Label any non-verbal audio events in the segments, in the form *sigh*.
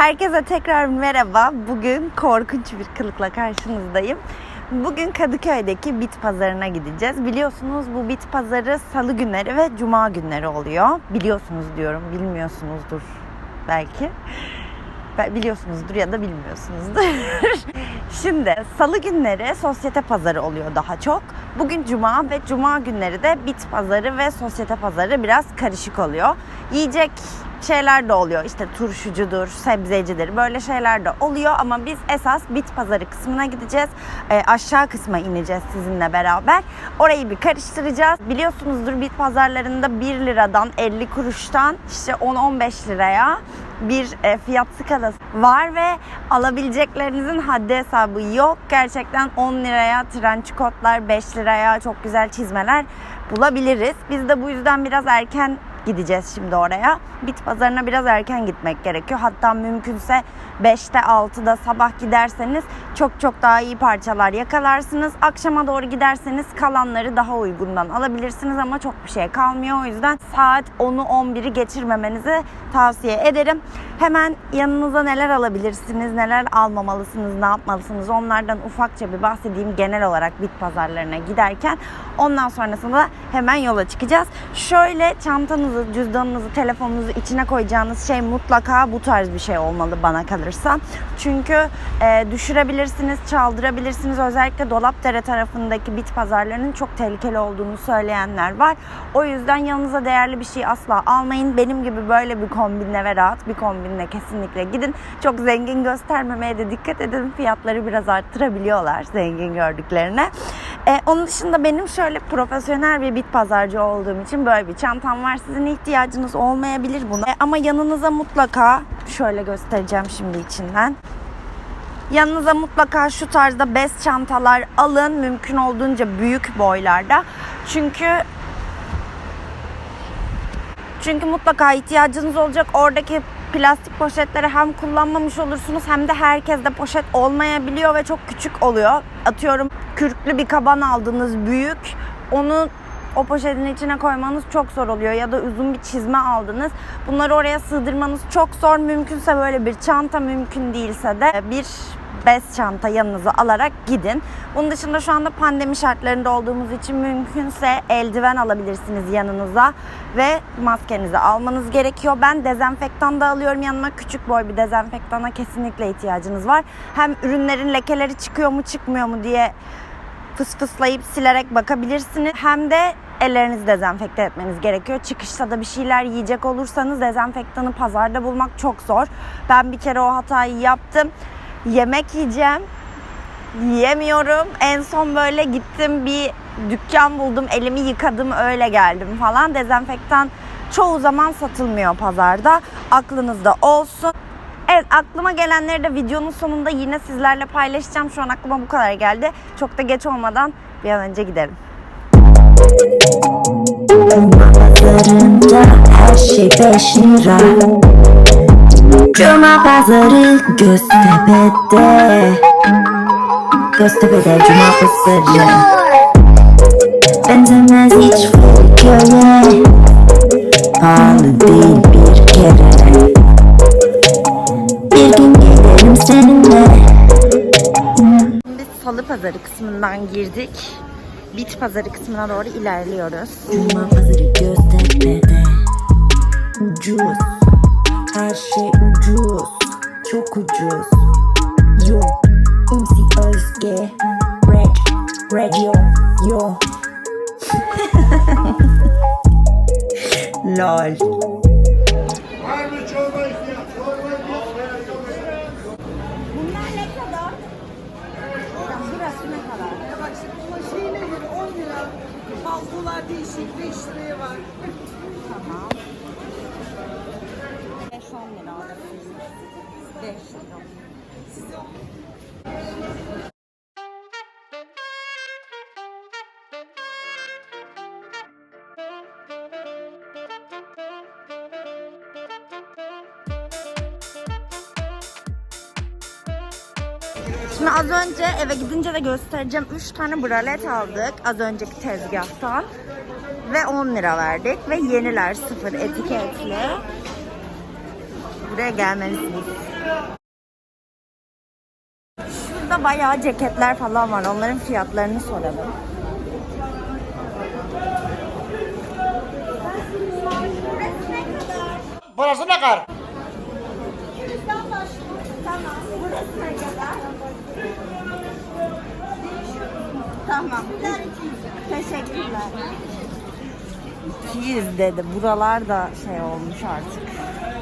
Herkese tekrar merhaba. Bugün korkunç bir kılıkla karşınızdayım. Bugün Kadıköy'deki bit pazarına gideceğiz. Biliyorsunuz bu bit pazarı salı günleri ve cuma günleri oluyor. Biliyorsunuz diyorum, bilmiyorsunuzdur belki. Be- Biliyorsunuzdur ya da bilmiyorsunuzdur. *laughs* Şimdi salı günleri sosyete pazarı oluyor daha çok. Bugün cuma ve cuma günleri de bit pazarı ve sosyete pazarı biraz karışık oluyor. Yiyecek şeyler de oluyor. İşte turşucudur, sebzecidir böyle şeyler de oluyor ama biz esas bit pazarı kısmına gideceğiz. Ee, aşağı kısma ineceğiz sizinle beraber. Orayı bir karıştıracağız. Biliyorsunuzdur bit pazarlarında 1 liradan 50 kuruştan işte 10-15 liraya bir e, fiyat skalası var ve alabileceklerinizin haddi hesabı yok. Gerçekten 10 liraya trench coatlar, 5 liraya çok güzel çizmeler bulabiliriz. Biz de bu yüzden biraz erken gideceğiz şimdi oraya. Bit pazarına biraz erken gitmek gerekiyor. Hatta mümkünse 5'te 6'da sabah giderseniz çok çok daha iyi parçalar yakalarsınız. Akşama doğru giderseniz kalanları daha uygundan alabilirsiniz ama çok bir şey kalmıyor. O yüzden saat 10'u 11'i geçirmemenizi tavsiye ederim. Hemen yanınıza neler alabilirsiniz, neler almamalısınız, ne yapmalısınız onlardan ufakça bir bahsedeyim genel olarak bit pazarlarına giderken. Ondan sonrasında hemen yola çıkacağız. Şöyle çantanızı, cüzdanınızı, telefonunuzu içine koyacağınız şey mutlaka bu tarz bir şey olmalı bana kalırsa. Çünkü e, düşürebilirsiniz, çaldırabilirsiniz. Özellikle Dolapdere tarafındaki bit pazarlarının çok tehlikeli olduğunu söyleyenler var. O yüzden yanınıza değerli bir şey asla almayın. Benim gibi böyle bir kombinle ve rahat bir kombinle kesinlikle gidin. Çok zengin göstermemeye de dikkat edin. Fiyatları biraz arttırabiliyorlar zengin gördüklerine. E, onun dışında benim şöyle profesyonel bir bit pazarcı olduğum için böyle bir çantam var. Sizin ihtiyacınız olmayabilir buna. E, ama yanınıza mutlaka şöyle göstereceğim şimdi içinden. Yanınıza mutlaka şu tarzda bez çantalar alın. Mümkün olduğunca büyük boylarda. Çünkü çünkü mutlaka ihtiyacınız olacak. Oradaki plastik poşetleri hem kullanmamış olursunuz hem de herkeste poşet olmayabiliyor ve çok küçük oluyor. Atıyorum kürklü bir kaban aldınız büyük. Onu o poşetin içine koymanız çok zor oluyor ya da uzun bir çizme aldınız. Bunları oraya sığdırmanız çok zor. Mümkünse böyle bir çanta mümkün değilse de bir bez çanta yanınıza alarak gidin. Bunun dışında şu anda pandemi şartlarında olduğumuz için mümkünse eldiven alabilirsiniz yanınıza ve maskenizi almanız gerekiyor. Ben dezenfektan da alıyorum yanıma. Küçük boy bir dezenfektana kesinlikle ihtiyacınız var. Hem ürünlerin lekeleri çıkıyor mu çıkmıyor mu diye fıs fıslayıp silerek bakabilirsiniz. Hem de ellerinizi dezenfekte etmeniz gerekiyor. Çıkışta da bir şeyler yiyecek olursanız dezenfektanı pazarda bulmak çok zor. Ben bir kere o hatayı yaptım. Yemek yiyeceğim. Yiyemiyorum. En son böyle gittim bir dükkan buldum. Elimi yıkadım öyle geldim falan. Dezenfektan çoğu zaman satılmıyor pazarda. Aklınızda olsun. Evet aklıma gelenleri de videonun sonunda yine sizlerle paylaşacağım. Şu an aklıma bu kadar geldi. Çok da geç olmadan bir an önce gidelim. Pazarında her şey beş lira Cuma pazarı Göztepe'de Göztepe'de cuma pazarı Benzemez hiç köye Pahalı değil bir kere salı pazarı kısmından girdik. Bit pazarı kısmına doğru ilerliyoruz. Cuma pazarı Göztepe'de. Ucuz. Her şey ucuz. Çok ucuz. Yo. MC Özge. Red Radio Yo. *laughs* Lol. Var mı çorba ihtiyaç? Çorba ihtiyaç. Bunlar ne kadar? burası ne kadar? Bak şimdi bunun şeyine göre 10 lira. Paltolar değişik 5 liraya var. Tamam. 5-10 lira arası. 5 lira. Şimdi az önce eve gidince de göstereceğim. 3 tane bralet aldık az önceki tezgahtan. Ve 10 lira verdik. Ve yeniler sıfır etiketli. Buraya gelmelisiniz. Şurada bayağı ceketler falan var. Onların fiyatlarını soralım. Burası ne kadar? Tamam. Teşekkürler. 200 dedi. Buralar da şey olmuş artık.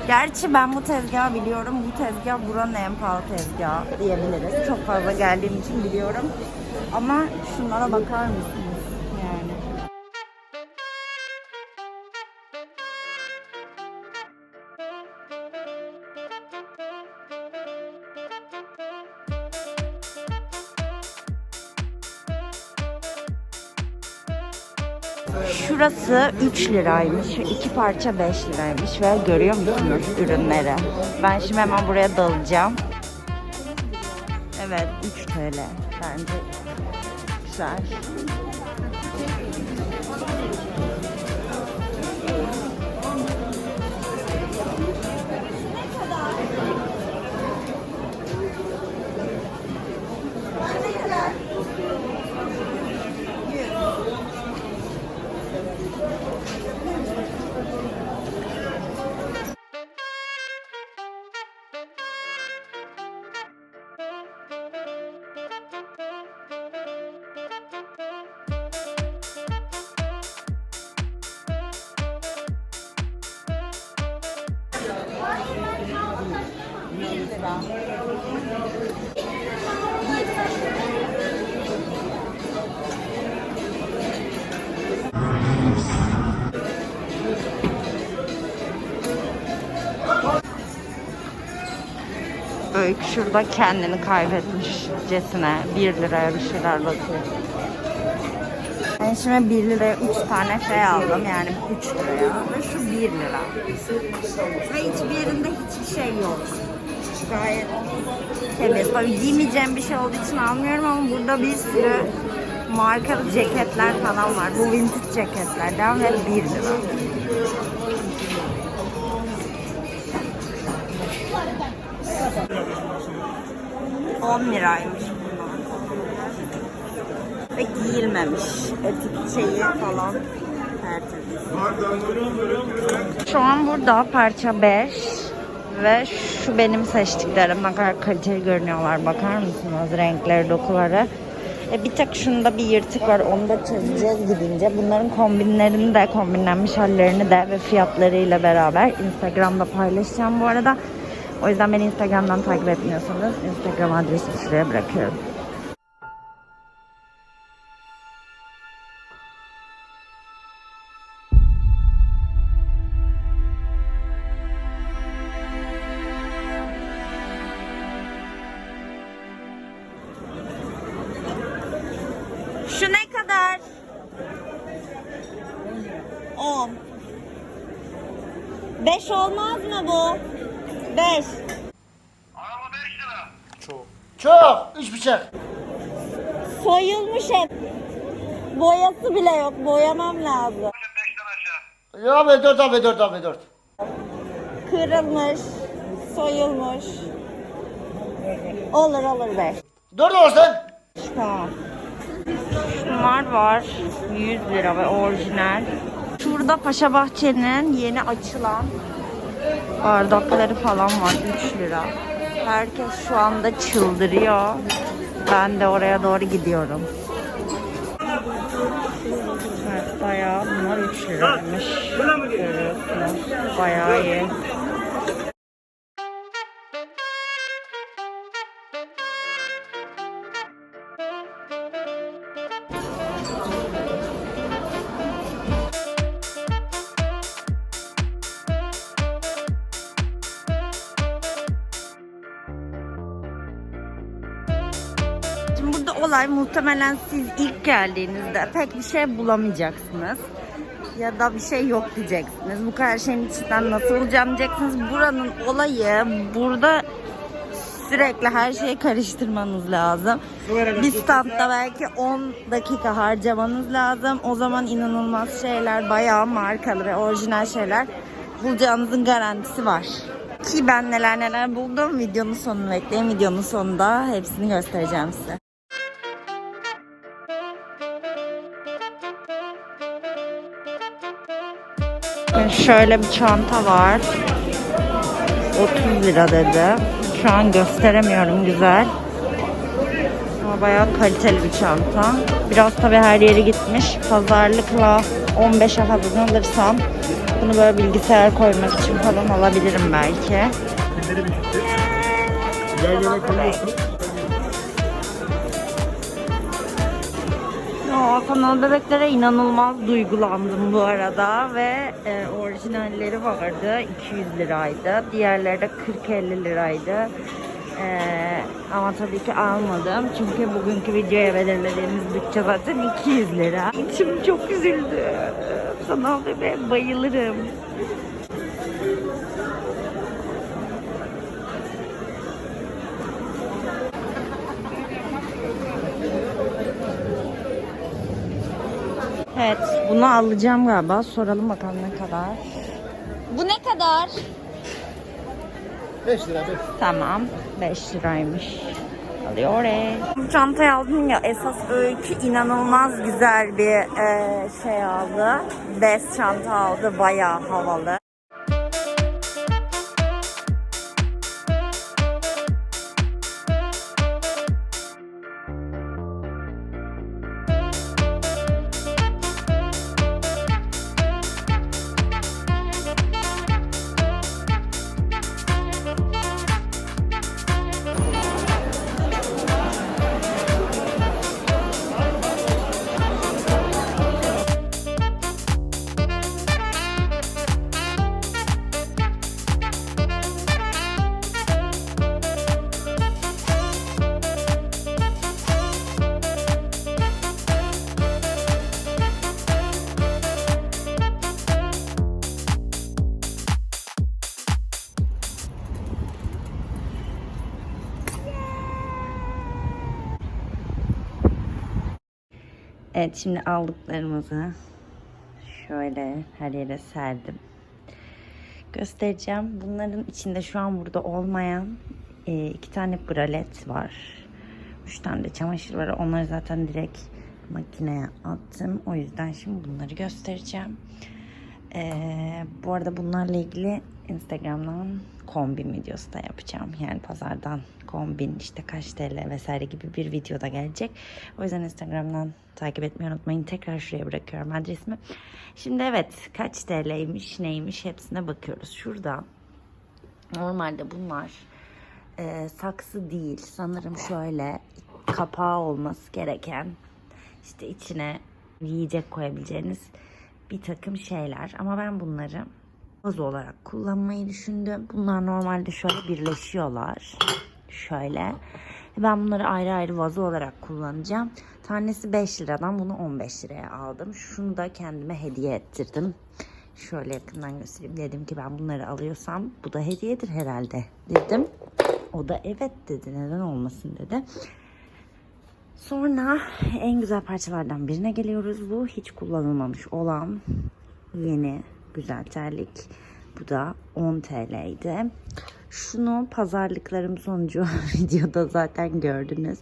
Gerçi ben bu tezgahı biliyorum. Bu tezgah buranın en pahalı tezgahı diyebiliriz. Çok fazla geldiğim için biliyorum. Ama şunlara bakar mısınız? Şurası 3 liraymış. iki parça 5 liraymış ve görüyor musunuz ürünleri? Ben şimdi hemen buraya dalacağım. Evet 3 TL. Bence güzel. Öykü şurada kendini kaybetmişcesine 1 liraya bir şeyler bakıyor. Ben şimdi 1 liraya 3 tane şey aldım yani 3 liraya ve şu 1 lira. Ve hiçbir yerinde hiçbir şey yok. Gayet temiz. Böyle giymeyeceğim bir şey olduğu için almıyorum ama burada bir sürü markalı ceketler falan var. Bu vintage ceketlerden ve 1 lira. On liraymış bunlar. Ve giyilmemiş. Etik şeyi falan. Tertemiz. Şu an burada parça 5 ve şu benim seçtiklerim ne kadar kaliteli görünüyorlar bakar mısınız? Renkleri dokuları. E bir tek şunda bir yırtık var onu da çözeceğiz gidince. Bunların kombinlerini de kombinlenmiş hallerini de ve fiyatlarıyla beraber instagramda paylaşacağım bu arada. O yüzden beni instagramdan takip etmiyorsanız instagram adresimi şuraya bırakıyorum 5 olmaz mı bu? 5. Çok. Üç bıçak. Soyulmuş hep. Boyası bile yok. Boyamam lazım. Ya abi dört abi dört abi dört. Kırılmış. Soyulmuş. Olur olur 5. Dört olsun. Tamam. Şunlar var. 100 lira ve orijinal. Şurada Paşa Bahçe'nin yeni açılan bardakları falan var. 3 lira. Herkes şu anda çıldırıyor. Ben de oraya doğru gidiyorum. Evet, bayağı bunlar 3 liraymış. Görüyorsunuz. Bayağı iyi. Şimdi burada olay muhtemelen siz ilk geldiğinizde pek bir şey bulamayacaksınız. Ya da bir şey yok diyeceksiniz. Bu kadar şeyin içinden nasıl bulacağım diyeceksiniz. Buranın olayı burada sürekli her şeyi karıştırmanız lazım. Bir standta belki 10 dakika harcamanız lazım. O zaman inanılmaz şeyler, bayağı markalı ve orijinal şeyler bulacağınızın garantisi var. Ki ben neler neler buldum. Videonun sonunu bekleyin. Videonun sonunda hepsini göstereceğim size. Şöyle bir çanta var. 30 lira dedi. Şu an gösteremiyorum güzel. Ama bayağı kaliteli bir çanta. Biraz tabii her yeri gitmiş. Pazarlıkla 15'e falan alırsam bunu böyle bilgisayar koymak için falan alabilirim belki. Ya kanal bebeklere inanılmaz duygulandım bu arada ve e, orijinalleri vardı 200 liraydı. Diğerleri de 40-50 liraydı. E, ama tabii ki almadım çünkü bugünkü videoya belirlediğimiz bütçe zaten 200 lira. İçim çok üzüldü. Sanal bebeğe bayılırım. Evet, bunu alacağım galiba. Soralım bakalım ne kadar. Bu ne kadar? 5 lira 5. Tamam, 5 liraymış. Alıyor. Bu çantayı aldım ya esas öykü inanılmaz güzel bir e, şey aldı. Bez çanta aldı, bayağı havalı. Evet şimdi aldıklarımızı şöyle her yere serdim. Göstereceğim. Bunların içinde şu an burada olmayan e, iki tane bralet var. Üç tane de çamaşır var. Onları zaten direkt makineye attım. O yüzden şimdi bunları göstereceğim. Ee, bu arada bunlarla ilgili Instagram'dan kombin videosu da yapacağım. Yani pazardan kombin işte kaç TL vesaire gibi bir video da gelecek. O yüzden Instagram'dan takip etmeyi unutmayın. Tekrar şuraya bırakıyorum adresimi. Şimdi evet kaç TL'ymiş neymiş hepsine bakıyoruz. Şurada normalde bunlar e, saksı değil. Sanırım şöyle kapağı olması gereken işte içine yiyecek koyabileceğiniz bir takım şeyler. Ama ben bunları vazo olarak kullanmayı düşündüm. Bunlar normalde şöyle birleşiyorlar. Şöyle. Ben bunları ayrı ayrı vazo olarak kullanacağım. Tanesi 5 liradan bunu 15 liraya aldım. Şunu da kendime hediye ettirdim. Şöyle yakından göstereyim. Dedim ki ben bunları alıyorsam bu da hediyedir herhalde dedim. O da evet dedi. Neden olmasın dedi. Sonra en güzel parçalardan birine geliyoruz. Bu hiç kullanılmamış olan yeni güzel terlik. Bu da 10 TL'ydi. Şunu pazarlıklarım sonucu *laughs* videoda zaten gördünüz.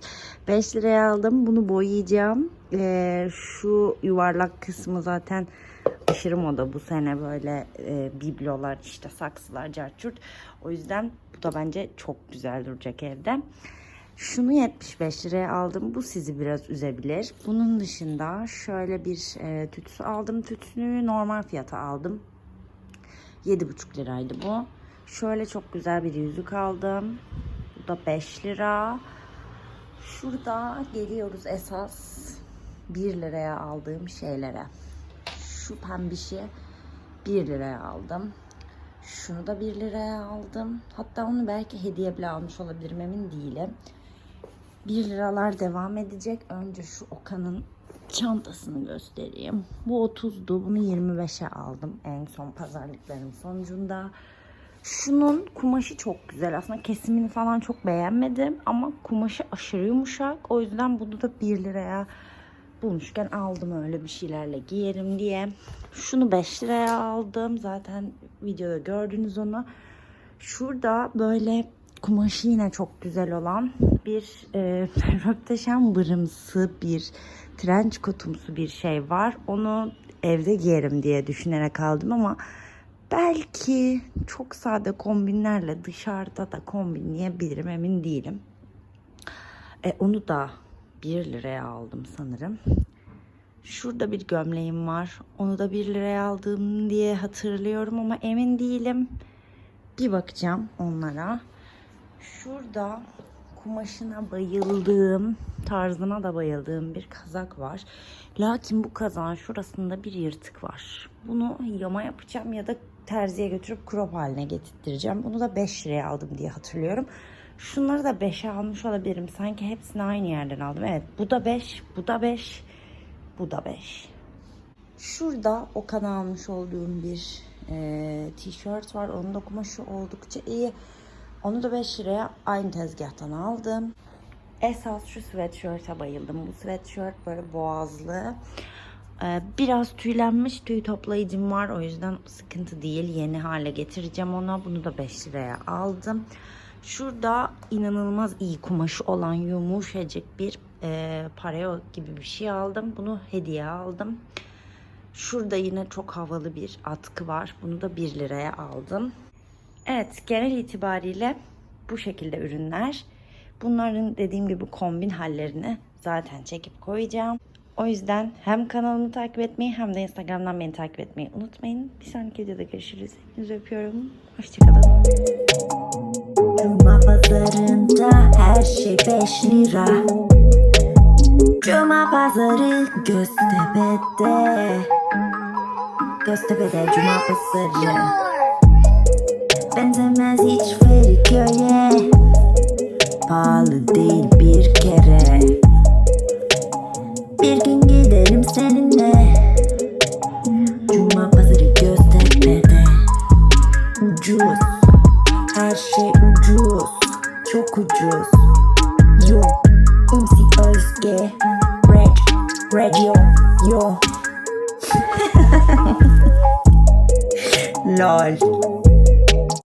5 liraya aldım. Bunu boyayacağım. Ee, şu yuvarlak kısmı zaten aşırı moda bu sene böyle e, biblolar işte saksılar carçurt. O yüzden bu da bence çok güzel duracak evde. Şunu 75 liraya aldım. Bu sizi biraz üzebilir. Bunun dışında şöyle bir e, tütsü aldım. Tütsünü normal fiyata aldım. 7,5 liraydı bu. Şöyle çok güzel bir yüzük aldım. Bu da 5 lira. Şurada geliyoruz esas 1 liraya aldığım şeylere. Şu pembişi 1 liraya aldım. Şunu da 1 liraya aldım. Hatta onu belki hediye bile almış olabilirim emin değilim. 1 liralar devam edecek. Önce şu Okan'ın çantasını göstereyim. Bu 30'du. Bunu 25'e aldım en son pazarlıklarım sonucunda. Şunun kumaşı çok güzel. Aslında kesimini falan çok beğenmedim. Ama kumaşı aşırı yumuşak. O yüzden bunu da 1 liraya bulmuşken aldım öyle bir şeylerle giyerim diye. Şunu 5 liraya aldım. Zaten videoda gördünüz onu. Şurada böyle kumaşı yine çok güzel olan bir e, *laughs* röpteşen bırımsı bir trenç kotumsu bir şey var. Onu evde giyerim diye düşünerek aldım ama belki çok sade kombinlerle dışarıda da kombinleyebilirim emin değilim. E, onu da 1 liraya aldım sanırım. Şurada bir gömleğim var. Onu da 1 liraya aldım diye hatırlıyorum ama emin değilim. Bir bakacağım onlara. Şurada kumaşına bayıldığım, tarzına da bayıldığım bir kazak var. Lakin bu kazağın şurasında bir yırtık var. Bunu yama yapacağım ya da terziye götürüp crop haline getirttireceğim. Bunu da 5 liraya aldım diye hatırlıyorum. Şunları da 5'e almış olabilirim. Sanki hepsini aynı yerden aldım. Evet bu da 5, bu da 5, bu da 5. Şurada Okan almış olduğum bir e, tişört var. Onun da kumaşı oldukça iyi. Onu da 5 liraya aynı tezgahtan aldım. Esas şu sweatshirt'e bayıldım. Bu sweatshirt böyle boğazlı. Ee, biraz tüylenmiş tüy toplayıcım var. O yüzden sıkıntı değil. Yeni hale getireceğim ona. Bunu da 5 liraya aldım. Şurada inanılmaz iyi kumaşı olan yumuşacık bir e, pareo gibi bir şey aldım. Bunu hediye aldım. Şurada yine çok havalı bir atkı var. Bunu da 1 liraya aldım. Evet genel itibariyle bu şekilde ürünler. Bunların dediğim gibi kombin hallerini zaten çekip koyacağım. O yüzden hem kanalımı takip etmeyi hem de Instagram'dan beni takip etmeyi unutmayın. Bir sonraki videoda görüşürüz. Hepinizi öpüyorum. Hoşçakalın. Cuma pazarında her şey 5 lira Cuma pazarı Göztepe'de Göztepe'de Cuma pazarı Benzemez hiç Feriköy'e Pahalı değil bir kere. Bir gün gidelim seninle. Cuma pazarı Göztepe'de Ucuz. Her şey ucuz, çok ucuz.